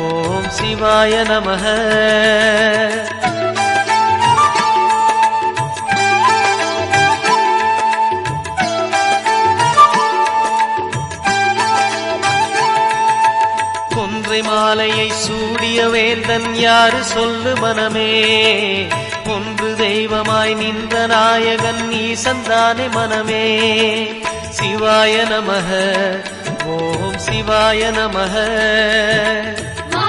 ஓம் சிவாய நமக. கொன்றை மாலையை சூடிய வேந்தன் யாரு சொல்லு மனமே? ஒன்று தெய்வமாய் நின்ற நாயகன் ஈசந்தானே மனமே? சிவாய நமக. ஓம் சிவாய நமக.